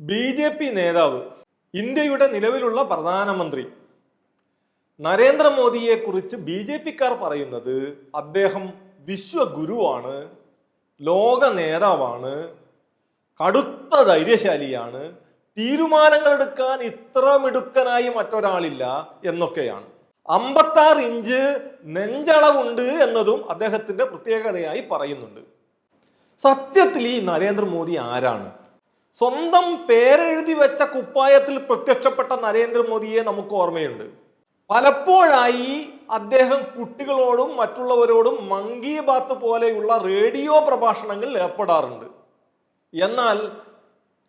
B J P നേതാവ് ഇന്ത്യയുടെ നിലവിലുള്ള പ്രധാനമന്ത്രി. നരേന്ദ്രമോദിയെ കുറിച്ച് ബി ജെ പിക്കാർ പറയുന്നത് അദ്ദേഹം വിശ്വഗുരുവാണ് ലോക നേതാവാണ് കടുത്ത ധൈര്യശാലിയാണ് തീരുമാനങ്ങൾ എടുക്കാൻ ഇത്ര മിടുക്കനായി മറ്റൊരാളില്ല എന്നൊക്കെയാണ്. അമ്പത്താറ് ഇഞ്ച് നെഞ്ചളവുണ്ട് എന്നതും അദ്ദേഹത്തിന്റെ പ്രത്യേകതയായി പറയുന്നുണ്ട്. സത്യത്തിൽ ഈ നരേന്ദ്രമോദി ആരാണ്? സ്വന്തം പേരെഴുതി വെച്ച കുപ്പായത്തിൽ പ്രത്യക്ഷപ്പെട്ട നരേന്ദ്രമോദിയെ നമുക്ക് ഓർമ്മയുണ്ട്. പലപ്പോഴായി അദ്ദേഹം കുട്ടികളോടും മറ്റുള്ളവരോടും മങ്കി ബാത്ത് പോലെയുള്ള റേഡിയോ പ്രഭാഷണങ്ങളിൽ ഏർപ്പെടാറുണ്ട്. എന്നാൽ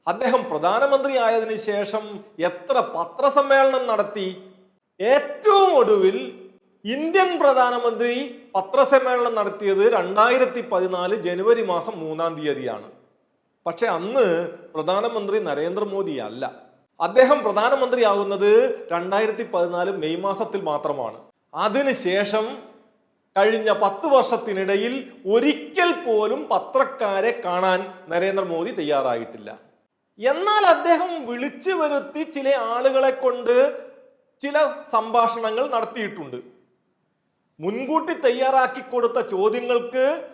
അദ്ദേഹം പ്രധാനമന്ത്രി ആയതിനു ശേഷം എത്ര പത്രസമ്മേളനം നടത്തി ഏറ്റവും ഒടുവിൽ ഇന്ത്യൻ പ്രധാനമന്ത്രി പത്രസമ്മേളനം നടത്തിയത് രണ്ടായിരത്തി പതിനാല് ജനുവരി മാസം മൂന്നാം തീയതിയാണ്. പക്ഷെ അന്ന് പ്രധാനമന്ത്രി നരേന്ദ്രമോദി അല്ല. അദ്ദേഹം പ്രധാനമന്ത്രിയാകുന്നത് രണ്ടായിരത്തി പതിനാല് മെയ് മാസത്തിൽ മാത്രമാണ്. അതിനുശേഷം കഴിഞ്ഞ പത്ത് വർഷത്തിനിടയിൽ ഒരിക്കൽ പോലും പത്രക്കാരെ കാണാൻ നരേന്ദ്രമോദി തയ്യാറായിട്ടില്ല. എന്നാൽ അദ്ദേഹം വിളിച്ചു വരുത്തി ചില ആളുകളെ കൊണ്ട് ചില സംഭാഷണങ്ങൾ നടത്തിയിട്ടുണ്ട്. മുൻകൂട്ടി തയ്യാറാക്കി കൊടുത്ത ചോദ്യങ്ങൾക്ക്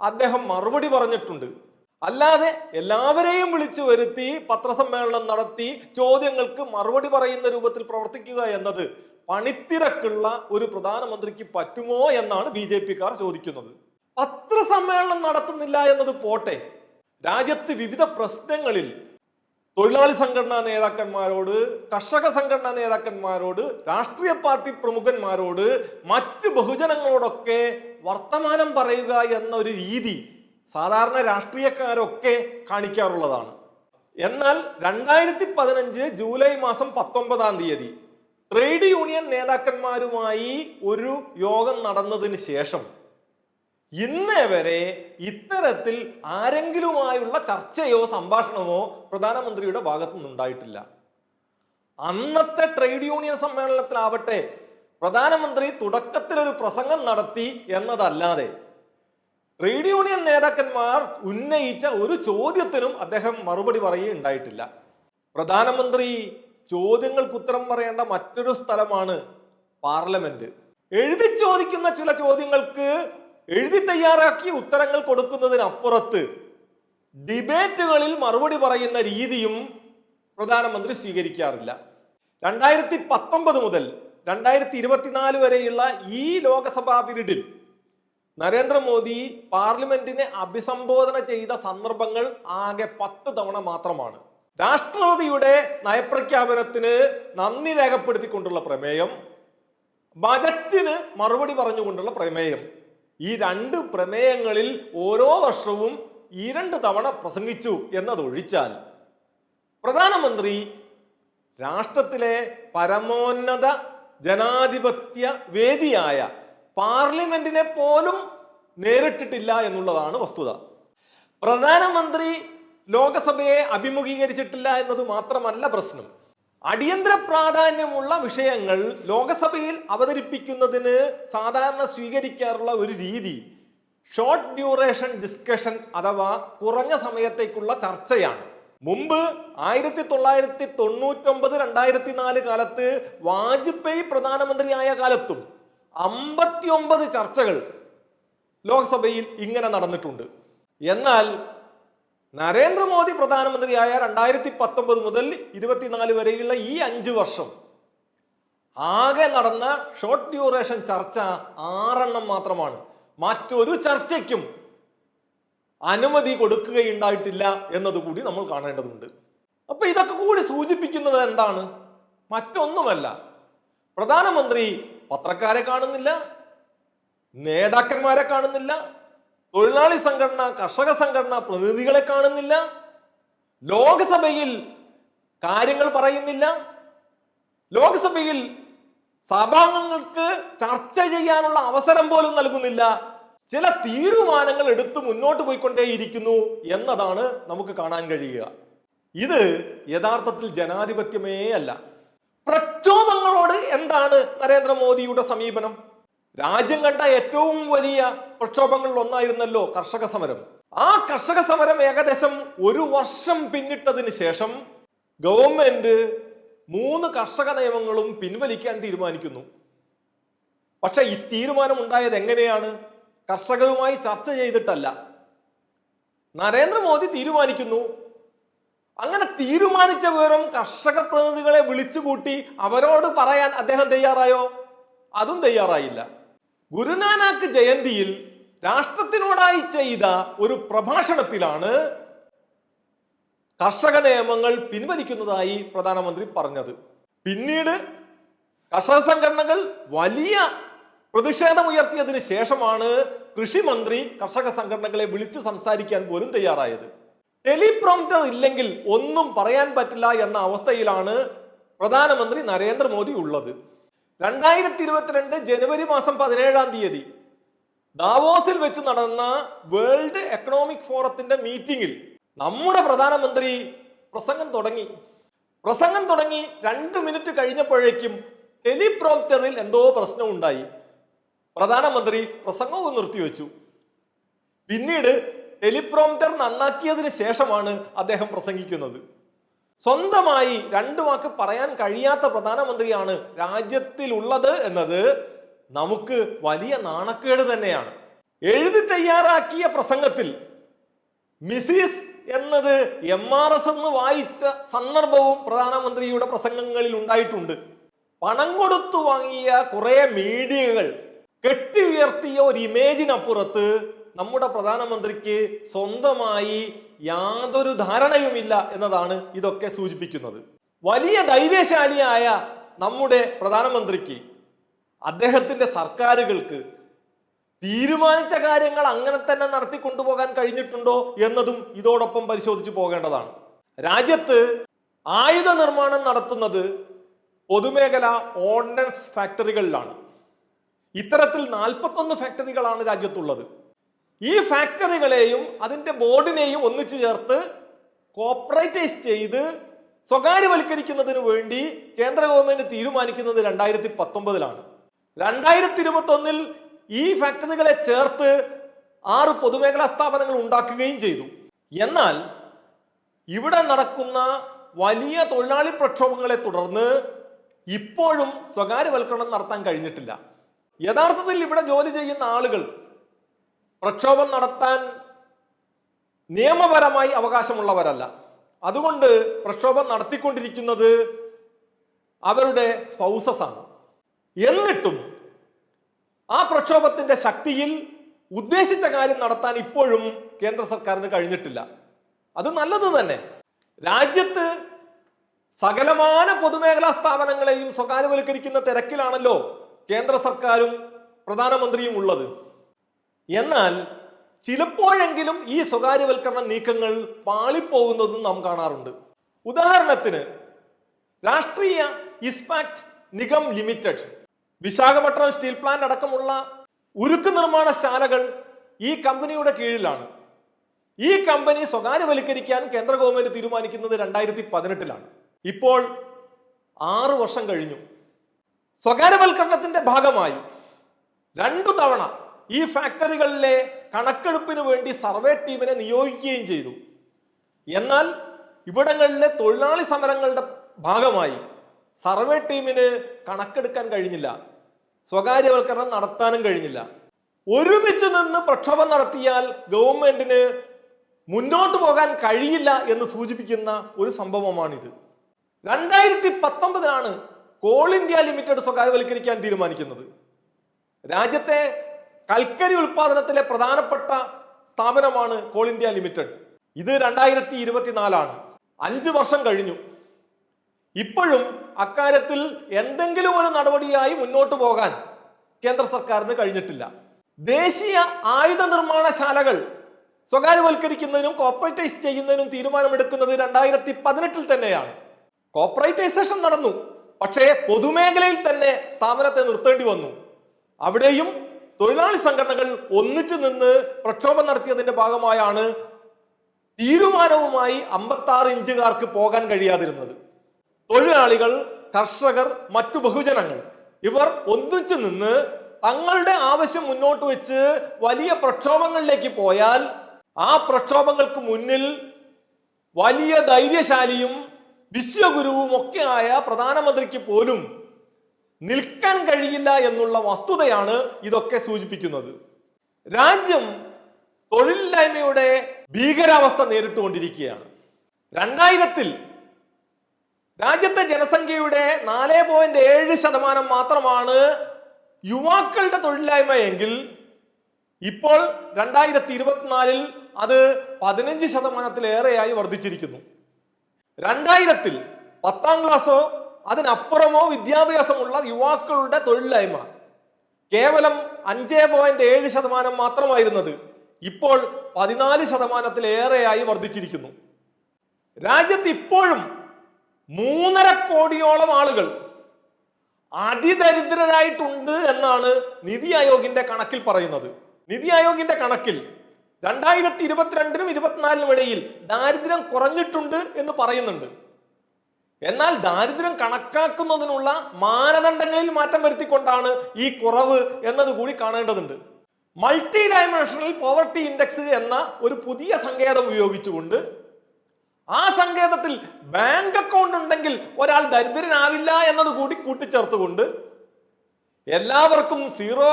അദ്ദേഹം മറുപടി പറഞ്ഞിട്ടുണ്ട്. അല്ലാതെ എല്ലാവരെയും വിളിച്ചു വരുത്തി പത്രസമ്മേളനം നടത്തി ചോദ്യങ്ങൾക്ക് മറുപടി പറയുന്ന രൂപത്തിൽ പ്രവർത്തിക്കുക എന്നത് പണിത്തിരക്കുള്ള ഒരു പ്രധാനമന്ത്രിക്ക് പറ്റുമോ എന്നാണ് ബി ജെ പിക്കാർ ചോദിക്കുന്നത്. പത്രസമ്മേളനം നടത്തുന്നില്ല എന്നത് പോട്ടെ. രാജ്യത്ത് വിവിധ പ്രശ്നങ്ങളിൽ തൊഴിലാളി സംഘടനാ നേതാക്കന്മാരോട് കർഷക സംഘടനാ നേതാക്കന്മാരോട് രാഷ്ട്രീയ പാർട്ടി പ്രമുഖന്മാരോട് മറ്റ് ബഹുജനങ്ങളോടൊക്കെ വർത്തമാനം പറയുക എന്ന ഒരു രീതി സാധാരണ രാഷ്ട്രീയക്കാരൊക്കെ കാണിക്കാറുള്ളതാണ്. എന്നാൽ രണ്ടായിരത്തി പതിനഞ്ച് ജൂലൈ മാസം പത്തൊമ്പതാം തീയതി ട്രേഡ് യൂണിയൻ നേതാക്കന്മാരുമായി ഒരു യോഗം നടന്നതിന് ശേഷം ഇന്നേ വരെ ഇത്തരത്തിൽ ആരെങ്കിലുമായുള്ള ചർച്ചയോ സംഭാഷണമോ പ്രധാനമന്ത്രിയുടെ ഭാഗത്തു നിന്നുണ്ടായിട്ടില്ല അന്നത്തെ ട്രേഡ് യൂണിയൻ സമ്മേളനത്തിലാവട്ടെ പ്രധാനമന്ത്രി തുടക്കത്തിൽ ഒരു പ്രസംഗം നടത്തി എന്നതല്ലാതെ ട്രേഡ് യൂണിയൻ നേതാക്കന്മാർ ഉന്നയിച്ച ഒരു ചോദ്യത്തിനും അദ്ദേഹം മറുപടി പറയുകയുണ്ടായിട്ടില്ല. പ്രധാനമന്ത്രി ചോദ്യങ്ങൾക്ക് ഉത്തരം പറയേണ്ട മറ്റൊരു സ്ഥലമാണ് പാർലമെന്റ്. എഴുതി ചോദിക്കുന്ന ചില ചോദ്യങ്ങൾക്ക് എഴുതി തയ്യാറാക്കി ഉത്തരങ്ങൾ കൊടുക്കുന്നതിനപ്പുറത്ത് ഡിബേറ്റുകളിൽ മറുപടി പറയുന്ന രീതിയും പ്രധാനമന്ത്രി സ്വീകരിക്കാറില്ല. രണ്ടായിരത്തി പത്തൊമ്പത് മുതൽ രണ്ടായിരത്തി ഇരുപത്തിനാല് വരെയുള്ള ഈ ലോക്സഭാ പീരീഡിൽ നരേന്ദ്രമോദി പാർലമെന്റിനെ അഭിസംബോധന ചെയ്ത സന്ദർഭങ്ങൾ ആകെ പത്ത് തവണ മാത്രമാണ്. രാഷ്ട്രപതിയുടെ നയപ്രഖ്യാപനത്തിന് നന്ദി രേഖപ്പെടുത്തിക്കൊണ്ടുള്ള പ്രമേയം ബജറ്റിന് മറുപടി പറഞ്ഞുകൊണ്ടുള്ള പ്രമേയം. ഈ രണ്ട് പ്രമേയങ്ങളിൽ ഓരോ വർഷവും ഈ രണ്ട് തവണ പ്രസംഗിച്ചു എന്നതൊഴിച്ചാൽ പ്രധാനമന്ത്രി രാഷ്ട്രത്തിലെ പരമോന്നത ജനാധിപത്യ വേദിയായ പാർലമെന്റിനെ പോലും നേരിട്ടിട്ടില്ല എന്നുള്ളതാണ് വസ്തുത. പ്രധാനമന്ത്രി ലോകസഭയെ അഭിമുഖീകരിച്ചിട്ടില്ല എന്നത് മാത്രമല്ല പ്രശ്നം. അടിയന്തര പ്രാധാന്യമുള്ള വിഷയങ്ങൾ ലോകസഭയിൽ അവതരിപ്പിക്കുന്നതിന് സാധാരണ സ്വീകരിക്കാറുള്ള ഒരു രീതി ഷോർട്ട് ഡ്യൂറേഷൻ ഡിസ്കഷൻ അഥവാ കുറഞ്ഞ സമയത്തേക്കുള്ള ചർച്ചയാണ്. മുമ്പ് ആയിരത്തി തൊള്ളായിരത്തി തൊണ്ണൂറ്റൊമ്പത് രണ്ടായിരത്തി നാല് കാലത്ത് വാജ്പേയി പ്രധാനമന്ത്രിയായ കാലത്തും അമ്പത്തിയൊമ്പത് ചർച്ചകൾ ലോക്സഭയിൽ ഇങ്ങനെ നടന്നിട്ടുണ്ട്. എന്നാൽ നരേന്ദ്രമോദി പ്രധാനമന്ത്രിയായ രണ്ടായിരത്തി പത്തൊമ്പത് മുതൽ ഇരുപത്തിനാല് വരെയുള്ള ഈ അഞ്ച് വർഷം ആകെ നടന്ന ഷോർട്ട് ഡ്യൂറേഷൻ ചർച്ച ആറെണ്ണം മാത്രമാണ്. മറ്റൊരു ചർച്ചയ്ക്കും അനുമതി കൊടുക്കുകയുണ്ടായിട്ടില്ല എന്നതുകൂടി നമ്മൾ കാണേണ്ടതുണ്ട്. അപ്പൊ ഇതൊക്കെ കൂടി സൂചിപ്പിക്കുന്നത് എന്താണ്? മറ്റൊന്നുമല്ല. പ്രധാനമന്ത്രി പത്രക്കാരെ കാണുന്നില്ല നേതാക്കന്മാരെ കാണുന്നില്ല തൊഴിലാളി സംഘടന കർഷക സംഘടന പ്രതിനിധികളെ കാണുന്നില്ല ലോകസഭയിൽ കാര്യങ്ങൾ പറയുന്നില്ല ലോകസഭയിൽ സഭാംഗങ്ങൾക്ക് ചർച്ച ചെയ്യാനുള്ള അവസരം പോലും നൽകുന്നില്ല ചില തീരുമാനങ്ങൾ എടുത്ത് മുന്നോട്ട് പോയിക്കൊണ്ടേയിരിക്കുന്നു എന്നതാണ് നമുക്ക് കാണാൻ കഴിയുക. ഇത് യഥാർത്ഥത്തിൽ ജനാധിപത്യമേ അല്ല. പ്രക്ഷോഭങ്ങളോട് എന്താണ് നരേന്ദ്രമോദിയുടെ സമീപനം? രാജ്യം കണ്ട ഏറ്റവും വലിയ പ്രക്ഷോഭങ്ങളിൽ ഒന്നായിരുന്നല്ലോ കർഷക സമരം. ആ കർഷക സമരം ഏകദേശം ഒരു വർഷം പിന്നിട്ടതിന് ശേഷം ഗവൺമെന്റ് മൂന്ന് കർഷക നിയമങ്ങളും പിൻവലിക്കാൻ തീരുമാനിക്കുന്നു. പക്ഷെ ഈ തീരുമാനം ഉണ്ടായത് എങ്ങനെയാണ്? കർഷകരുമായി ചർച്ച ചെയ്തിട്ടല്ല. നരേന്ദ്രമോദി തീരുമാനിക്കുന്നു അങ്ങനെ തീരുമാനിച്ച വിവരം കർഷക പ്രതിനിധികളെ വിളിച്ചുകൂട്ടി അവരോട് പറയാൻ അദ്ദേഹം തയ്യാറായോ? അതും തയ്യാറായില്ല. ഗുരുനാനാക്ക് ജയന്തിയിൽ രാഷ്ട്രത്തിനോടായി ചെയ്ത ഒരു പ്രഭാഷണത്തിലാണ് കർഷക നിയമങ്ങൾ പിൻവലിക്കുന്നതായി പ്രധാനമന്ത്രി പറഞ്ഞത്. പിന്നീട് കർഷക സംഘടനകൾ വലിയ പ്രതിഷേധമുയർത്തിയതിന് ശേഷമാണ് കൃഷിമന്ത്രി കർഷക സംഘടനകളെ വിളിച്ച് സംസാരിക്കാൻ പോലും തയ്യാറായത്. ടെലിപ്രോംപ്റ്റർ ഇല്ലെങ്കിൽ ഒന്നും പറയാൻ പറ്റില്ല എന്ന അവസ്ഥയിലാണ് പ്രധാനമന്ത്രി നരേന്ദ്രമോദി ഉള്ളത്. രണ്ടായിരത്തി ഇരുപത്തിരണ്ട് ജനുവരി മാസം പതിനേഴാം തീയതി ദാവോസിൽ വെച്ച് നടന്ന വേൾഡ് എക്കണോമിക് ഫോറത്തിന്റെ മീറ്റിംഗിൽ നമ്മുടെ പ്രധാനമന്ത്രി പ്രസംഗം തുടങ്ങി. പ്രസംഗം തുടങ്ങി രണ്ട് മിനിറ്റ് കഴിഞ്ഞപ്പോഴേക്കും ടെലിപ്രോംറ്ററിൽ എന്തോ പ്രശ്നമുണ്ടായി. പ്രധാനമന്ത്രി പ്രസംഗവും നിർത്തിവെച്ചു. പിന്നീട് ടെലിപ്രോംപ്റ്റർ നന്നാക്കിയതിന് ശേഷമാണ് അദ്ദേഹം പ്രസംഗിക്കുന്നത്. സ്വന്തമായി രണ്ടു വാക്ക് പറയാൻ കഴിയാത്ത പ്രധാനമന്ത്രിയാണ് രാജ്യത്തിലുള്ളത് എന്നത് നമുക്ക് വലിയ നാണക്കേട് തന്നെയാണ്. എഴുതി തയ്യാറാക്കിയ പ്രസംഗത്തിൽ മിസിസ് എന്നത് എം ആർ എസ് എന്ന് വായിച്ച സന്ദർഭവും പ്രധാനമന്ത്രിയുടെ പ്രസംഗങ്ങളിൽ ഉണ്ടായിട്ടുണ്ട്. പണം കൊടുത്തു വാങ്ങിയ കുറെ മീഡിയകൾ കെട്ടി ഉയർത്തിയ ഒരു ഇമേജിനപ്പുറത്ത് നമ്മുടെ പ്രധാനമന്ത്രിക്ക് സ്വന്തമായി യാതൊരു ധാരണയുമില്ല എന്നതാണ് ഇതൊക്കെ സൂചിപ്പിക്കുന്നത്. വലിയ ധൈര്യശാലിയായ നമ്മുടെ പ്രധാനമന്ത്രിക്ക് അദ്ദേഹത്തിന്റെ സർക്കാരുകൾക്ക് തീരുമാനിച്ച കാര്യങ്ങൾ അങ്ങനെ തന്നെ നടത്തി കൊണ്ടുപോകാൻ കഴിഞ്ഞിട്ടുണ്ടോ എന്നതും ഇതോടൊപ്പം പരിശോധിച്ചു പോകേണ്ടതാണ്. രാജ്യത്ത് ആയുധ നിർമ്മാണം നടത്തുന്നത് പൊതുമേഖല ഓർഡിനൻസ് ഫാക്ടറികളിലാണ് ഇത്തരത്തിൽ നാൽപ്പത്തൊന്ന് ഫാക്ടറികളാണ് രാജ്യത്തുള്ളത്. ഈ ഫാക്ടറികളെയും അതിന്റെ ബോർഡിനെയും ഒന്നിച്ചു ചേർത്ത് കോപ്പറേറ്റൈസ് ചെയ്ത് സ്വകാര്യവൽക്കരിക്കുന്നതിന് വേണ്ടി കേന്ദ്ര ഗവൺമെന്റ് തീരുമാനിക്കുന്നത് രണ്ടായിരത്തി പത്തൊമ്പതിലാണ് രണ്ടായിരത്തി ഇരുപത്തി ഒന്നിൽ ഈ ഫാക്ടറികളെ ചേർത്ത് ആറ് പൊതുമേഖലാ സ്ഥാപനങ്ങൾ ഉണ്ടാക്കുകയും ചെയ്തു. എന്നാൽ ഇവിടെ നടക്കുന്ന വലിയ തൊഴിലാളി പ്രക്ഷോഭങ്ങളെ തുടർന്ന് ഇപ്പോഴും സ്വകാര്യവൽക്കരണം നടത്താൻ കഴിഞ്ഞിട്ടില്ല. യഥാർത്ഥത്തിൽ ഇവിടെ ജോലി ചെയ്യുന്ന ആളുകൾ പ്രക്ഷോഭം നടത്താൻ നിയമപരമായി അവകാശമുള്ളവരല്ല. അതുകൊണ്ട് പ്രക്ഷോഭം നടത്തിക്കൊണ്ടിരിക്കുന്നത് അവരുടെ സ്പൗസസ് ആണ്. എന്നിട്ടും ആ പ്രക്ഷോഭത്തിന്റെ ശക്തിയിൽ ഉദ്ദേശിച്ച കാര്യം നടത്താൻ ഇപ്പോഴും കേന്ദ്ര സർക്കാരിന് കഴിഞ്ഞിട്ടില്ല. അത് നല്ലത് തന്നെ. രാജ്യത്ത് സകലമാന പൊതുമേഖലാ സ്ഥാപനങ്ങളെയും സ്വകാര്യവൽക്കരിക്കുന്ന തിരക്കിലാണല്ലോ കേന്ദ്ര സർക്കാരും പ്രധാനമന്ത്രിയും ഉള്ളത്. എന്നാൽ ചിലപ്പോഴെങ്കിലും ഈ സ്വകാര്യവൽക്കരണ നീക്കങ്ങൾ പാളിപ്പോകുന്നതും നാം കാണാറുണ്ട്. ഉദാഹരണത്തിന് Rashtriya Ispat Nigam limited Visakhapatnam steel plant അടക്കമുള്ള ഉരുക്ക് നിർമ്മാണ ശാലകൾ ഈ കമ്പനിയുടെ കീഴിലാണ്. ഈ കമ്പനി സ്വകാര്യവൽക്കരിക്കാൻ കേന്ദ്ര ഗവൺമെന്റ് തീരുമാനിക്കുന്നത് രണ്ടായിരത്തി പതിനെട്ടിലാണ് ഇപ്പോൾ ആറു വർഷം കഴിഞ്ഞു. സ്വകാര്യവൽക്കരണത്തിന്റെ ഭാഗമായി രണ്ടു തവണ ഈ ഫാക്ടറികളിലെ കണക്കെടുപ്പിന് വേണ്ടി സർവേ ടീമിനെ നിയോഗിക്കുകയും ചെയ്തു. എന്നാൽ ഇവിടങ്ങളിലെ തൊഴിലാളി സമരങ്ങളുടെ ഭാഗമായി സർവേ ടീമിന് കണക്കെടുക്കാൻ കഴിഞ്ഞില്ല. സ്വകാര്യവൽക്കരണം നടത്താനും കഴിഞ്ഞില്ല. ഒരുമിച്ച് നിന്ന് പ്രക്ഷോഭം നടത്തിയാൽ ഗവൺമെന്റിന് മുന്നോട്ട് പോകാൻ കഴിയില്ല എന്ന് സൂചിപ്പിക്കുന്ന ഒരു സംഭവമാണിത്. രണ്ടായിരത്തി പത്തൊമ്പതിലാണ് കോൾ ഇന്ത്യ ലിമിറ്റഡ് സ്വകാര്യവൽക്കരിക്കാൻ തീരുമാനിക്കുന്നത്. രാജ്യത്തെ കൽക്കരി ഉൽപാദനത്തിലെ പ്രധാനപ്പെട്ട സ്ഥാപനമാണ് കോൾ ഇന്ത്യ ലിമിറ്റഡ്. ഇത് രണ്ടായിരത്തി ഇരുപത്തിനാലാണ് അഞ്ച് വർഷം കഴിഞ്ഞു. ഇപ്പോഴും അക്കാര്യത്തിൽ എന്തെങ്കിലും ഒരു നടപടിയായി മുന്നോട്ട് പോകാൻ കേന്ദ്ര സർക്കാരിന് കഴിഞ്ഞിട്ടില്ല. ദേശീയ ആയുധ നിർമ്മാണശാലകൾ സ്വകാര്യവൽക്കരിക്കുന്നതിനും കോപ്പറേറ്റൈസ് ചെയ്യുന്നതിനും തീരുമാനമെടുക്കുന്നത് രണ്ടായിരത്തി പതിനെട്ടിൽ തന്നെയാണ്. കോപ്പറേറ്റൈസേഷൻ നടന്നു. പക്ഷേ പൊതുമേഖലയിൽ തന്നെ സ്ഥാപനത്തെ നിർത്തേണ്ടി വന്നു. അവിടെയും തൊഴിലാളി സംഘടനകൾ ഒന്നിച്ചു നിന്ന് പ്രക്ഷോഭം നടത്തിയതിന്റെ ഭാഗമായാണ് തീരുമാനവുമായി അമ്പത്തി ആറ് ഇഞ്ചുകാർക്ക് പോകാൻ കഴിയാതിരുന്നത്. തൊഴിലാളികൾ കർഷകർ മറ്റു ബഹുജനങ്ങൾ ഇവർ ഒന്നിച്ചു നിന്ന് തങ്ങളുടെ ആവശ്യം മുന്നോട്ട് വെച്ച് വലിയ പ്രക്ഷോഭങ്ങളിലേക്ക് പോയാൽ ആ പ്രക്ഷോഭങ്ങൾക്ക് മുന്നിൽ വലിയ ധൈര്യശാലിയും വിശ്വഗുരുവും ഒക്കെ ആയ പ്രധാനമന്ത്രിക്ക് പോലും നിൽക്കാൻ കഴിയില്ല എന്നുള്ള വസ്തുതയാണ് ഇതൊക്കെ സൂചിപ്പിക്കുന്നത്. രാജ്യം തൊഴിലില്ലായ്മയുടെ ഭീകരാവസ്ഥ നേരിട്ടുകൊണ്ടിരിക്കുകയാണ്. രണ്ടായിരത്തിൽ രാജ്യത്തെ ജനസംഖ്യയുടെ നാല് പോയിന്റ് ഏഴ് ശതമാനം മാത്രമാണ് യുവാക്കളുടെ തൊഴിലില്ലായ്മ എങ്കിൽ ഇപ്പോൾ രണ്ടായിരത്തി ഇരുപത്തിനാലിൽ അത് പതിനഞ്ച് ശതമാനത്തിലേറെയായി വർദ്ധിച്ചിരിക്കുന്നു. രണ്ടായിരത്തിൽ പത്താം ക്ലാസ്സോ അതിനപ്പുറമോ വിദ്യാഭ്യാസമുള്ള യുവാക്കളുടെ തൊഴിലില്ലായ്മ. കേവലം അഞ്ച് പോയിന്റ് ഏഴ് ശതമാനം മാത്രമായിരുന്നത് ഇപ്പോൾ പതിനാല് ശതമാനത്തിലേറെയായി വർദ്ധിച്ചിരിക്കുന്നു. രാജ്യത്ത് ഇപ്പോഴും മൂന്നര കോടിയോളം ആളുകൾ അതിദരിദ്രരായിട്ടുണ്ട് എന്നാണ് നിതി ആയോഗിന്റെ കണക്കിൽ പറയുന്നത്. നിതി ആയോഗിന്റെ കണക്കിൽ രണ്ടായിരത്തി ഇരുപത്തിരണ്ടിനും ഇരുപത്തിനാലിനും ഇടയിൽ ദാരിദ്ര്യം കുറഞ്ഞിട്ടുണ്ട് എന്ന് പറയുന്നുണ്ട്. എന്നാൽ ദാരിദ്ര്യം കണക്കാക്കുന്നതിനുള്ള മാനദണ്ഡങ്ങളിൽ മാറ്റം വരുത്തിക്കൊണ്ടാണ് ഈ കുറവ് എന്നത് കൂടി കാണേണ്ടതുണ്ട്. മൾട്ടി ഡയമെൻഷണൽ പോവർട്ടി ഇൻഡെക്സ് എന്ന ഒരു പുതിയ സങ്കേതം ഉപയോഗിച്ചുകൊണ്ട് ആ സങ്കേതത്തിൽ ബാങ്ക് അക്കൗണ്ട് ഉണ്ടെങ്കിൽ ഒരാൾ ദരിദ്രനാവില്ല എന്നത് കൂടി കൂട്ടിച്ചേർത്തുകൊണ്ട് എല്ലാവർക്കും സീറോ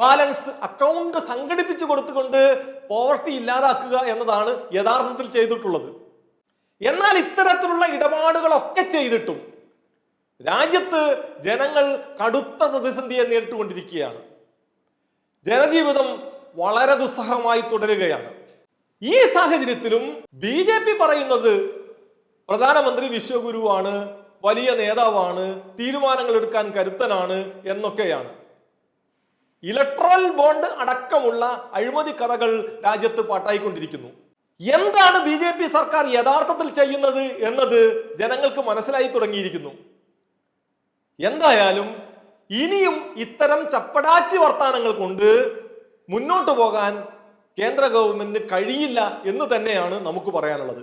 ബാലൻസ് അക്കൗണ്ട് സംഘടിപ്പിച്ചു കൊടുത്തുകൊണ്ട് പോവർട്ടി ഇല്ലാതാക്കുക എന്നതാണ് യഥാർത്ഥത്തിൽ ചെയ്തിട്ടുള്ളത്. എന്നാൽ ഇത്തരത്തിലുള്ള ഇടപാടുകളൊക്കെ ചെയ്തിട്ടും രാജ്യത്ത് ജനങ്ങൾ കടുത്ത പ്രതിസന്ധിയെ നേരിട്ടുകൊണ്ടിരിക്കുകയാണ്. ജനജീവിതം വളരെ ദുസ്സഹമായി തുടരുകയാണ്. ഈ സാഹചര്യത്തിലും ബി ജെ പി പറയുന്നത് പ്രധാനമന്ത്രി വിശ്വഗുരുവാണ് വലിയ നേതാവാണ് തീരുമാനങ്ങൾ എടുക്കാൻ കരുത്തനാണ് എന്നൊക്കെയാണ്. ഇലക്ട്രൽ ബോണ്ട് അടക്കമുള്ള അഴിമതി കഥകൾ രാജ്യത്ത് പാട്ടായിക്കൊണ്ടിരിക്കുന്നു. എന്താണ് ബി ജെ പി സർക്കാർ യഥാർത്ഥത്തിൽ ചെയ്യുന്നത് എന്നത് ജനങ്ങൾക്ക് മനസ്സിലായി തുടങ്ങിയിരിക്കുന്നു. എന്തായാലും ഇനിയും ഇത്തരം ചപ്പടാച്ചി വർത്താനങ്ങൾ കൊണ്ട് മുന്നോട്ട് പോകാൻ കേന്ദ്ര ഗവൺമെന്റിന് കഴിയില്ല എന്ന് തന്നെയാണ് നമുക്ക് പറയാനുള്ളത്.